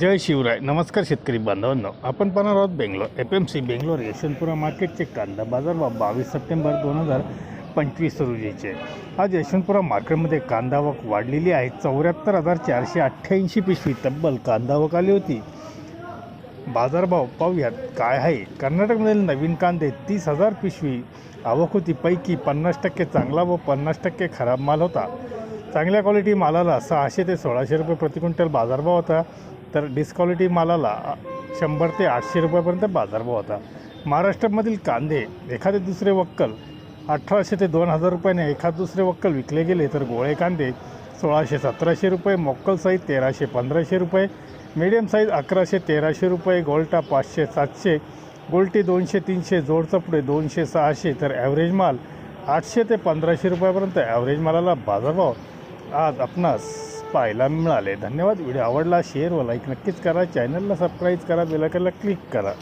जय शिवराय. नमस्कार शेतकरी बांधवांनो. आपण पाहणार आहोत Bangalore. F M C Bangalore Yeshwanthpura मार्केटचे कांदा बाजार भाव बावीस सप्टेंबर दोन हजार पंचवीस रोजीचे. आज यशवंतपुरा मार्केटमध्ये कांदावक वाढलेली आहे. चौऱ्याहत्तर हजार चारशे अठ्ठ्याऐंशी पिशवी तब्बल कांदावक आली होती. बाजारभाव पाहूयात काय आहे. कर्नाटकमधील नवीन कांदे तीस हजार पिशवी आवक होती. पैकी पन्नास टक्के चांगला व पन्नास टक्के खराब माल होता. चांगल्या क्वालिटी मालाला सहाशे ते सोळाशे रुपये प्रति क्विंटल बाजारभाव होता. तर डिस्क्वालिटी मालाला शंभर ते आठशे रुपयापर्यंत बाजारभाव होता. महाराष्ट्रामधील कांदे एखादे दुसरे वक्कल अठराशे ते दोन हजार रुपयाने एखाद दुसरे वक्कल विकले गेले तर गोळे कांदे सोळाशे सतराशे रुपये मोक्कल साईज तेराशे पंधराशे रुपये मीडियम साईज अकराशे तेराशे रुपये गोल्टा पाचशे सातशे गोल्टी दोनशे तीनशे जोडचपडे पुढे दोनशे सहाशे तर ॲव्हरेज माल आठशे ते पंधराशे रुपयापर्यंत ॲव्हरेज मालाला बाजारभाव. आज आपणास पाहायला मिळाले. धन्यवाद. व्हिडिओ आवडला शेअर व लाईक नक्कीच करा. चॅनलला सबस्क्राईब करा बेलायकनला क्लिक करा.